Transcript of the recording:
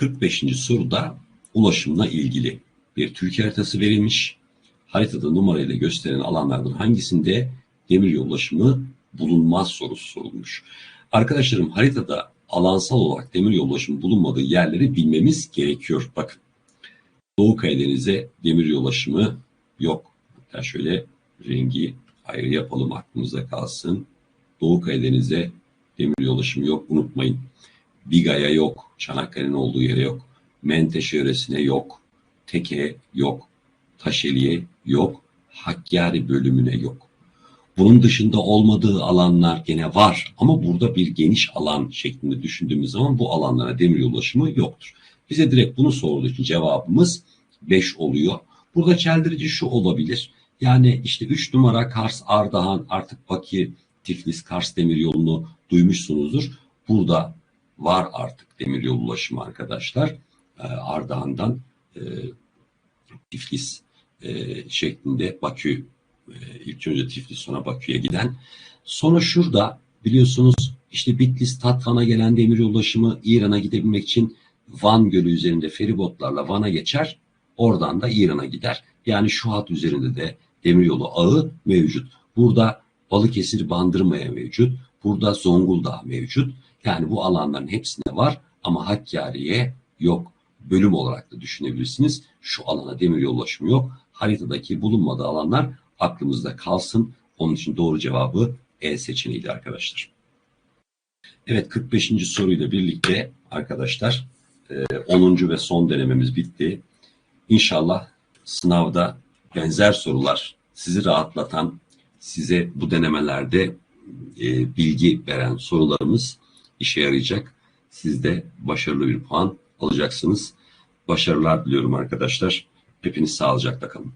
45. soruda ulaşımla ilgili bir Türkiye haritası verilmiş. Haritada numarayla gösteren alanlardan hangisinde demiryolu ulaşımı bulunmaz sorusu sorulmuş. Arkadaşlarım haritada alansal olarak demiryolu ulaşımı bulunmadığı yerleri bilmemiz gerekiyor. Bakın Doğu Karadeniz'e demiryolu ulaşımı yok. Hatta şöyle rengi ayrı yapalım aklımızda kalsın. Doğu Karadeniz'e demiryolu ulaşımı yok unutmayın. Biga'ya yok. Çanakkale'nin olduğu yere yok. Menteşe yöresine yok. Teke yok. Taşeli'ye yok. Hakkari bölümüne yok. Bunun dışında olmadığı alanlar gene var ama burada bir geniş alan şeklinde düşündüğümüz zaman bu alanlara demir ulaşımı yoktur. Bize direkt bunu sorduğu için cevabımız 5 oluyor. Burada çeldirici şu olabilir. Yani işte 3 numara Kars, Ardahan, artık Bakü, Tiflis, Kars demir yolunu duymuşsunuzdur. Burada var artık demiryolu ulaşımı arkadaşlar. Ee, Ardahan'dan e, Tiflis e, şeklinde Bakü e, ilk önce Tiflis sonra Bakü'ye giden. Sonra şurada biliyorsunuz işte Bitlis Tatvan'a gelen demiryolu ulaşımı İran'a gidebilmek için Van Gölü üzerinde feribotlarla Van'a geçer. Oradan da İran'a gider. Yani şu hat üzerinde de demiryolu ağı mevcut. Burada Balıkesir Bandırma'ya mevcut. Burada Zonguldak mevcut. Yani bu alanların hepsine var ama Hakkari'ye yok. Bölüm olarak da düşünebilirsiniz. Şu alana demiryolu ulaşımı yok. Haritadaki bulunmadığı alanlar aklımızda kalsın. Onun için doğru cevabı E seçeneğiydi arkadaşlar. Evet 45. soruyla birlikte arkadaşlar 10. ve son denememiz bitti. İnşallah sınavda benzer sorular sizi rahatlatan, size bu denemelerde e, bilgi veren sorularımız işe yarayacak. Siz de başarılı bir puan alacaksınız. Başarılar diliyorum arkadaşlar. Hepiniz sağlıcakla kalın.